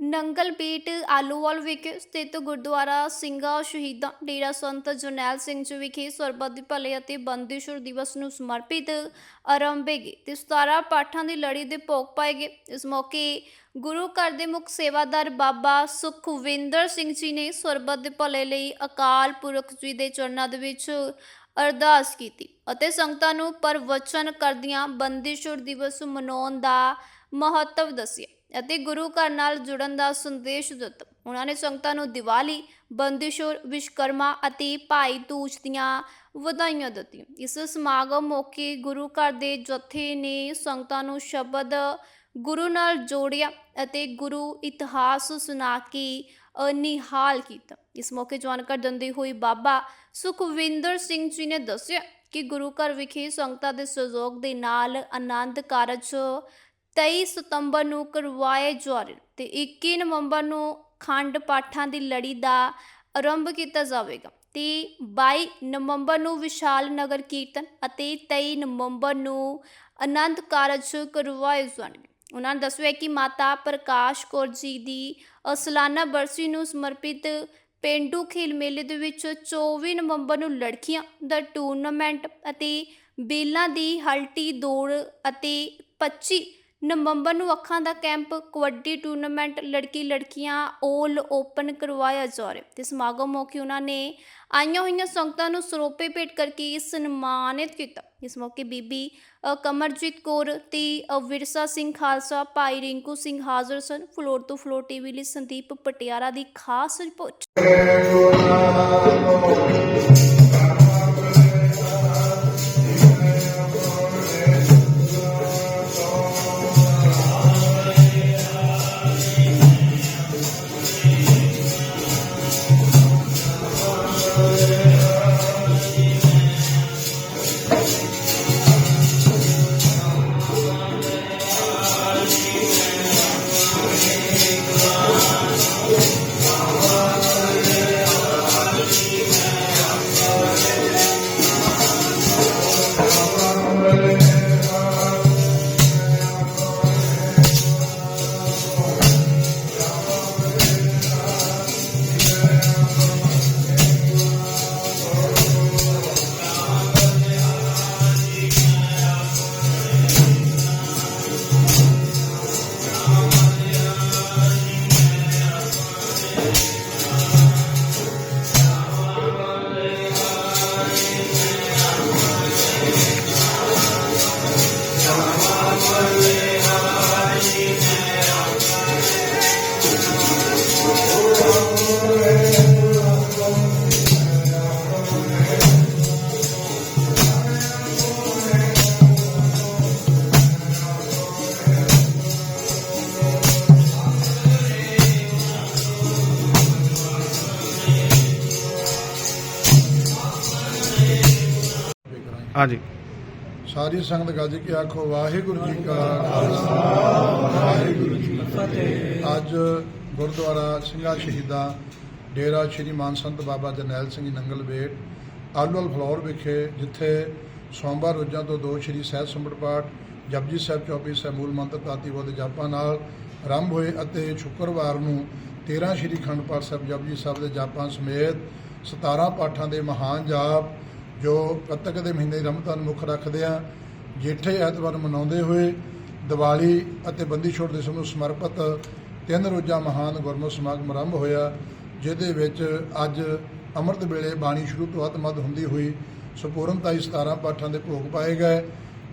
Nangal beat ਆਲੂਵਾਲ ਵਿਖੇ ਸਥਿਤ ਗੁਰਦੁਆਰਾ ਸਿੰਘਾ ਸ਼ਹੀਦਾਂ ਡੇਰਾ ਸੰਤ ਜਰਨੈਲ ਸਿੰਘ ਜੀ ਵਿਖੇ ਸਰਬੱਤ ਦੀ ਭਲੇ ਅਤੇ ਬੰਦੀਸ਼ੁਰ ਦਿਵਸ ਨੂੰ ਸਮਰਪਿਤ ਆਰੰਭੇਗੀ ਤੇ 17 ਪਾਠਾਂ ਦੀ ਲੜੀ ਦੇ ਭੋਗ ਪਾਏ ਗਏ। ਇਸ ਮੌਕੇ ਗੁਰੂ ਘਰ ਦੇ ਮੁੱਖ ਸੇਵਾਦਾਰ ਬਾਬਾ ਸੁਖਵਿੰਦਰ ਸਿੰਘ ਜੀ ਨੇ ਸਰਬੱਤ ਦੇ ਭਲੇ ਲਈ ਅਕਾਲ ਪੁਰਖ ਜੀ ਦੇ ਚਰਨਾਂ ਦੇ ਵਿੱਚ ਅਰਦਾਸ ਕੀਤੀ ਅਤੇ ਸੰਗਤਾਂ ਨੂੰ ਪਰਵਚਨ ਕਰਦਿਆਂ ਬੰਦੀਸ਼ੁਰ ਦਿਵਸ ਮਨਾਉਣ ਦਾ ਮਹੱਤਵ ਦੱਸਿਆ। ਅਤੇ ਗੁਰੂ ਘਰ ਨਾਲ ਜੁੜਨ ਦਾ ਸੰਦੇਸ਼ ਦਿੱਤਾ। ਉਹਨਾਂ ਨੇ ਸੰਗਤਾਂ ਨੂੰ ਦੀਵਾਲੀ ਬੰਦੀਸ਼ੁਰ ਵਿਸ਼ਕਰਮਾ ਅਤੇ ਭਾਈ ਦੂਜ ਦੀਆਂ ਵਧਾਈਆਂ ਦਿੱਤੀਆਂ। ਇਸ ਸਮਾਗਮ ਮੌਕੇ ਗੁਰੂ ਘਰ ਦੇ ਜਥੇ ਨੇ ਸੰਗਤਾਂ ਨੂੰ ਸ਼ਬਦ ਗੁਰੂ ਨਾਲ ਜੋੜਿਆ ਅਤੇ ਗੁਰੂ ਇਤਿਹਾਸ ਸੁਣਾ ਕੇ ਅ, ਨਿਹਾਲ ਕੀਤਾ। ਇਸ ਮੌਕੇ ਜਾਣਕਾਰੀ ਦਿੰਦੇ ਹੋਏ ਬਾਬਾ ਸੁਖਵਿੰਦਰ ਸਿੰਘ ਜੀ ਨੇ ਦੱਸਿਆ ਕਿ ਗੁਰੂ ਘਰ ਵਿਖੇ ਸੰਗਤਾਂ ਦੇ ਸਹਿਯੋਗ ਦੇ ਨਾਲ ਆਨੰਦ ਕਾਰਜ 23 ਸਤੰਬਰ ਨੂੰ ਕਰਵਾਏ ਜਾ ਰਹੇ ਨੇ ਤੇ 21 ਨਵੰਬਰ ਨੂੰ ਖੰਡ ਪਾਠਾਂ ਦੀ ਲੜੀ ਦਾ ਆਰੰਭ ਕੀਤਾ ਜਾਵੇਗਾ। ਤੇ 22 ਨਵੰਬਰ ਨੂੰ ਵਿਸ਼ਾਲ ਨਗਰ ਕੀਰਤਨ ਅਤੇ 23 ਨਵੰਬਰ ਨੂੰ ਆਨੰਦ ਕਾਰਜ ਕਰਵਾਏ ਜਾਣਗੇ। ਉਹਨਾਂ ਨੇ ਦੱਸਿਆ ਕਿ ਮਾਤਾ ਪ੍ਰਕਾਸ਼ ਕੌਰ ਜੀ ਦੀ ਅ, ਸਾਲਾਨਾ ਬਰਸੀ ਨੂੰ ਸਮਰਪਿਤ ਪੇਂਡੂ ਖੇਲ ਮੇਲੇ ਦੇ ਵਿੱਚ 24 ਨਵੰਬਰ ਨੂੰ ਲੜਕੀਆਂ ਦਾ ਟੂਰਨਾਮੈਂਟ ਅਤੇ ਬੇਲਾਂ ਦੀ ਹਲਟੀ ਦੌੜ ਅਤੇ 25 ਨਵੰਬਰ ਨੂੰ ਅੱਖਾਂ ਦਾ ਕੈਂਪ, ਕਬੱਡੀ ਟੂਰਨਾਮੈਂਟ ਲੜਕੀ ਲੜਕੀਆਂ 올 ਓਪਨ ਕਰਵਾਇਆ ਜਾ ਰਿਹਾ ਤੇ ਸਮਾਗਮ ਮੌਕੇ ਉਹਨਾਂ ਨੇ ਆਈਆਂ ਹੋਈਆਂ ਸੰਗਤਾਂ ਨੂੰ ਸਰੋਪੇ ਭੇਟ ਕਰਕੇ ਸਨਮਾਨਿਤ ਕੀਤਾ। ਇਸ ਮੌਕੇ ਬੀਬੀ ਕਮਰਜੀਤ ਕੌਰ ਤੇ ਵਿਰਸਾ ਸਿੰਘ ਖਾਲਸਾ, ਭਾਈ ਰਿੰਕੂ ਸਿੰਘ ਹਾਜ਼ਰ ਸਨ। ਫਲੋਰ ਤੋਂ ਫਲੋਰ ਟੀਵੀ ਲਈ ਸੰਦੀਪ ਪਟਿਆਲਾ ਦੀ ਖਾਸ ਰਿਪੋਰਟ। ਹਾਂਜੀ। ਸਾਰੀ ਸੰਗਤ ਗੱਜ ਕੇ ਆਖੋ ਵਾਹਿਗੁਰੂ ਜੀ ਕਾ ਖਾਲਸਾ। ਵਾਹਿਗੁਰੂ ਜੀ ਕੀ ਫਤਿਹ। ਅੱਜ ਗੁਰਦੁਆਰਾ ਸਿੰਘਾ ਸ਼ਹੀਦਾਂ, ਡੇਰਾ ਸ਼੍ਰੀ ਮਾਨ ਸੰਤ ਬਾਬਾ ਜਰਨੈਲ ਸਿੰਘ ਨੰਗਲ ਬੇਟ, ਆਲੂਵਾਲ ਫਲੌਰ ਵਿਖੇ, ਜਿੱਥੇ ਸੋਮਵਾਰ ਰੋਜ਼ਾਂ ਤੋਂ ਦੋ ਸ਼੍ਰੀ ਸਹਿਜ ਸੰਪਟ ਪਾਠ, ਜਪਜੀ ਸਾਹਿਬ 24 ਸਹਿ ਮੂਲ ਮੰਤਰ ਤਾਤੀ ਜਾਪਾਂ ਨਾਲ ਆਰੰਭ ਹੋਏ ਅਤੇ ਸ਼ੁੱਕਰਵਾਰ ਨੂੰ 13 ਸ਼੍ਰੀ ਖੰਡ ਪਾਠ ਸਾਹਿਬ ਜਪਜੀ ਸਾਹਿਬ ਦੇ ਜਾਪਾਂ ਸਮੇਤ 17 ਪਾਠਾਂ ਦੇ ਮਹਾਨ ਜਾਪ, ਜੋ ਕੱਤਕ ਦੇ ਮਹੀਨੇ ਦੀ ਰਮਜ਼ਾਨ ਮੁੱਖ ਰੱਖਦੇ ਆ, ਜੇਠੇ ਐਤਵਾਰ ਮਨਾਉਂਦੇ ਹੋਏ ਦੀਵਾਲੀ ਅਤੇ ਬੰਦੀ ਛੋੜ ਦਿਵਸ ਨੂੰ ਸਮਰਪਿਤ ਤਿੰਨ ਰੋਜ਼ਾ ਮਹਾਨ ਗੁਰਮਤਿ ਸਮਾਗਮ ਆਰੰਭ ਹੋਇਆ, ਜਿਹਦੇ ਵਿੱਚ ਅੱਜ ਅੰਮ੍ਰਿਤ ਵੇਲੇ ਬਾਣੀ ਸ਼ੁਰੂ ਤੋਂ ਅੱਧ ਮੱਧ ਹੁੰਦੀ ਹੋਈ ਸੰਪੂਰਨਤਾ ਹੀ 17 ਪਾਠਾਂ ਦੇ ਭੋਗ ਪਾਏ ਗਏ।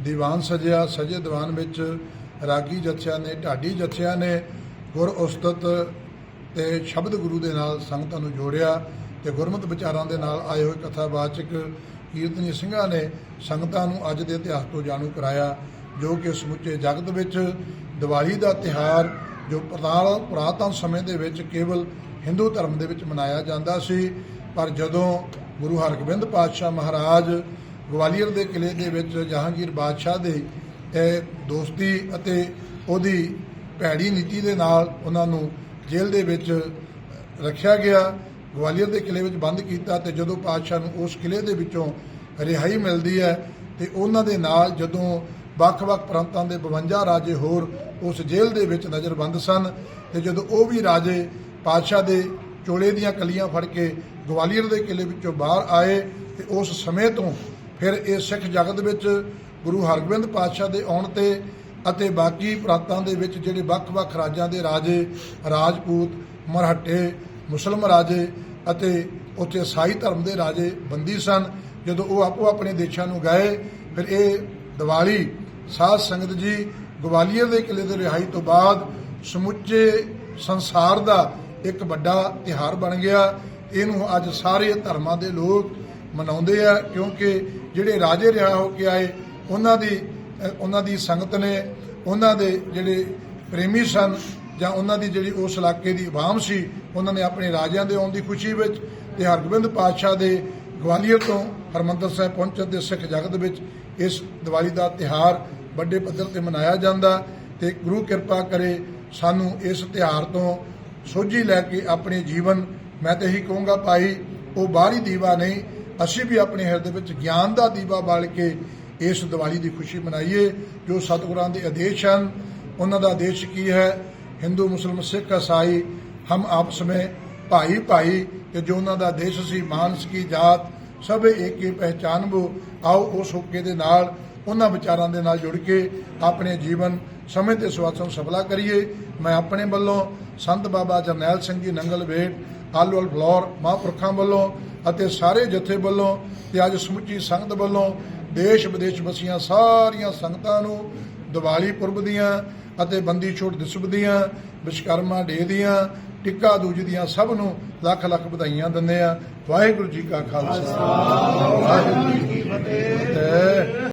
ਦੀਵਾਨ ਸਜਿਆ, ਸਜੇ ਦੀਵਾਨ ਵਿੱਚ ਰਾਗੀ ਜਥਿਆਂ ਨੇ, ਢਾਡੀ ਜਥਿਆਂ ਨੇ ਗੁਰ ਉਸਤਤ ਤੇ ਸ਼ਬਦ ਗੁਰੂ ਦੇ ਨਾਲ ਸੰਗਤਾਂ ਨੂੰ ਜੋੜਿਆ ਤੇ ਗੁਰਮਤਿ ਵਿਚਾਰਾਂ ਦੇ ਨਾਲ ਆਏ ਹੋਏ ਕਥਾਵਾਚਕ ਕੀਰਤਨੀ ਸਿੰਘਾਂ ਨੇ ਸੰਗਤਾਂ ਨੂੰ ਅੱਜ ਦੇ ਇਤਿਹਾਸ ਤੋਂ ਜਾਣੂ ਕਰਾਇਆ, ਜੋ ਕਿ ਸਮੁੱਚੇ ਜਗਤ ਵਿੱਚ ਦੀਵਾਲੀ ਦਾ ਤਿਹਾਰ ਜੋ ਪ੍ਰਤਾਲ ਪੁਰਾਤਨ ਸਮੇਂ ਦੇ ਵਿੱਚ ਕੇਵਲ ਹਿੰਦੂ ਧਰਮ ਦੇ ਵਿੱਚ ਮਨਾਇਆ ਜਾਂਦਾ ਸੀ, ਪਰ ਜਦੋਂ ਗੁਰੂ ਹਰਗੋਬਿੰਦ ਪਾਤਸ਼ਾਹ ਮਹਾਰਾਜ ਗਵਾਲੀਅਰ ਦੇ ਕਿਲੇ ਦੇ ਵਿੱਚ ਜਹਾਂਗੀਰ ਬਾਦਸ਼ਾਹ ਦੇ ਦੋਸਤੀ ਅਤੇ ਉਹਦੀ ਭੈੜੀ ਨੀਤੀ ਦੇ ਨਾਲ ਉਹਨਾਂ ਨੂੰ ਜੇਲ੍ਹ ਦੇ ਵਿੱਚ ਰੱਖਿਆ ਗਿਆ, ਗਵਾਲੀਅਰ ਦੇ ਕਿਲੇ ਵਿੱਚ ਬੰਦ ਕੀਤਾ ਤੇ ਜਦੋਂ ਪਾਤਸ਼ਾਹ ਨੂੰ ਉਸ ਕਿਲੇ ਦੇ ਵਿੱਚੋਂ ਰਿਹਾਈ ਮਿਲਦੀ ਹੈ ਤੇ ਉਹਨਾਂ ਦੇ ਨਾਲ ਜਦੋਂ ਵੱਖ-ਵੱਖ ਪ੍ਰਾਂਤਾਂ ਦੇ 52 ਰਾਜੇ ਹੋਰ ਉਸ ਜੇਲ੍ਹ ਦੇ ਵਿੱਚ ਨਜ਼ਰਬੰਦ ਸਨ ਤੇ ਜਦੋਂ ਉਹ ਵੀ ਰਾਜੇ ਪਾਤਸ਼ਾਹ ਦੇ ਚੋਲੇ ਦੀਆਂ ਕਲੀਆਂ ਫੜ ਕੇ ਗਵਾਲੀਅਰ ਦੇ ਕਿਲੇ ਵਿੱਚੋਂ ਬਾਹਰ ਆਏ ਤੇ ਉਸ ਸਮੇਂ ਤੋਂ ਫਿਰ ਇਹ ਸਿੱਖ ਜਗਤ ਵਿੱਚ ਗੁਰੂ ਹਰਗੋਬਿੰਦ ਪਾਤਸ਼ਾਹ ਦੇ ਆਉਣ ਤੇ ਅਤੇ ਬਾਕੀ ਪ੍ਰਾਂਤਾਂ ਦੇ ਵਿੱਚ ਜਿਹੜੇ ਵੱਖ-ਵੱਖ ਰਾਜਾਂ ਦੇ ਰਾਜੇ, ਰਾਜਪੂਤ, ਮਰਹੱਟੇ, ਮੁਸਲਮ ਰਾਜੇ ਅਤੇ ਉੱਥੇ ਸਾਈ ਧਰਮ ਦੇ ਰਾਜੇ ਬੰਦੀ ਸਨ, ਜਦੋਂ ਉਹ ਆਪੋ ਆਪਣੇ ਦੇਸ਼ਾਂ ਨੂੰ ਗਏ, ਫਿਰ ਇਹ ਦੀਵਾਲੀ ਸਾਧ ਸੰਗਤ ਜੀ ਗਵਾਲੀਅਰ ਦੇ ਕਿਲੇ ਦੇ ਰਿਹਾਈ ਤੋਂ ਬਾਅਦ ਸਮੁੱਚੇ ਸੰਸਾਰ ਦਾ ਇੱਕ ਵੱਡਾ ਤਿਹਾਰ ਬਣ ਗਿਆ। ਇਹਨੂੰ ਅੱਜ ਸਾਰੇ ਧਰਮਾਂ ਦੇ ਲੋਕ ਮਨਾਉਂਦੇ ਆ, ਕਿਉਂਕਿ ਜਿਹੜੇ ਰਾਜੇ ਰਿਹਾ ਹੋ ਕੇ ਆਏ, ਉਹਨਾਂ ਦੀ ਉਹਨਾਂ ਦੀ ਸੰਗਤ ਨੇ, ਉਹਨਾਂ ਦੇ ਜਿਹੜੇ ਪ੍ਰੇਮੀ ਸਨ ਜਾਂ ਉਹਨਾਂ ਦੀ ਜਿਹੜੀ ਉਸ ਇਲਾਕੇ ਦੀ ਆਵਾਮ ਸੀ, ਉਹਨਾਂ ਨੇ ਆਪਣੇ ਰਾਜਿਆਂ ਦੇ ਆਉਣ ਦੀ ਖੁਸ਼ੀ ਵਿੱਚ ਤੇ ਹਰਗੋਬਿੰਦ ਪਾਤਸ਼ਾਹ ਦੇ ਗਵਾਲੀਅਰ ਤੋਂ ਹਰਮੰਦਰ ਸਾਹਿਬ ਪਹੁੰਚਣ ਦੇ ਸਿੱਖ ਜਗਤ ਵਿੱਚ ਇਸ ਦੀਵਾਲੀ ਦਾ ਤਿਹਾਰ ਵੱਡੇ ਪੱਧਰ ਤੇ ਮਨਾਇਆ ਜਾਂਦਾ ਤੇ ਗੁਰੂ ਕਿਰਪਾ ਕਰੇ ਸਾਨੂੰ ਇਸ ਤਿਹਾਰ ਤੋਂ ਸੋਝੀ ਲੈ ਕੇ ਆਪਣੇ ਜੀਵਨ, ਮੈਂ ਤਾਂ ਇਹੀ ਕਹੂੰਗਾ ਭਾਈ, ਉਹ ਬਾਹਰੀ ਦੀਵਾ ਨਹੀਂ, ਅਸੀਂ ਵੀ ਆਪਣੇ ਹਿਰਦੇ ਵਿੱਚ ਗਿਆਨ ਦਾ ਦੀਵਾ ਬਾਲ ਕੇ ਇਸ ਦੀਵਾਲੀ ਦੀ ਖੁਸ਼ੀ ਮਨਾਈਏ, ਜੋ ਸਤਿਗੁਰਾਂ ਦੇ ਆਦੇਸ਼ ਹਨ। ਉਹਨਾਂ ਦਾ ਆਦੇਸ਼ ਕੀ ਹੈ? ਹਿੰਦੂ ਮੁਸਲਮ ਸਿੱਖ ਇਸਾਈ ਹਮ ਆਪਸ ਵਿੱਚ ਭਾਈ ਭਾਈ ਕਿ ਜੋ ਉਹਨਾਂ ਦਾ ਆਦੇਸ਼ ਸੀ, ਮਾਨਸ ਕੀ ਜਾਤ, ਸਭੇ ਏਕੇ ਪਹਿਚਾਨਬੋ ਆਓ ਉਸ ਹੁੱਕੇ ਦੇ ਨਾਲ ਉਹਨਾਂ ਵਿਚਾਰਾਂ ਦੇ ਨਾਲ ਜੁੜ ਕੇ ਆਪਣੇ ਜੀਵਨ ਸਮੇਂ ਤੇ ਸਵਾਸ ਨੂੰ ਸਫਲਾ ਕਰੀਏ। ਮੈਂ ਆਪਣੇ ਵੱਲੋਂ ਸੰਤ ਬਾਬਾ ਜਰਨੈਲ ਸਿੰਘ ਜੀ ਨੰਗਲ ਵੇਟ ਆਲੂਵਾਲ ਫਲੋਰ ਮਹਾਂਪੁਰਖਾਂ ਵੱਲੋਂ ਅਤੇ ਸਾਰੇ ਜਥੇ ਵੱਲੋਂ ਤੇ ਅੱਜ ਸਮੁੱਚੀ ਸੰਗਤ ਵੱਲੋਂ ਦੇਸ਼ ਵਿਦੇਸ਼ ਵਸੀਆਂ ਸਾਰੀਆਂ ਸੰਗਤਾਂ ਨੂੰ ਦੀਵਾਲੀ ਪੁਰਬ ਦੀਆਂ ਅਤੇ ਬੰਦੀ ਛੋਟ ਦਿਸਬ ਦੀਆਂ ਵਿਸ਼ਕਰਮਾ ਡੇ ਦੀਆਂ, ਟਿੱਕਾ ਦੂਜ ਦੀਆਂ ਸਭ ਨੂੰ ਲੱਖ ਲੱਖ ਵਧਾਈਆਂ ਦਿੰਦੇ ਆ ਵਾਹਿਗੁਰੂ ਜੀ ਕਾ ਖਾਲਸਾ। ਵਾਹਿਗੁਰੂ ਜੀ ਕੀ ਫਤਿਹ।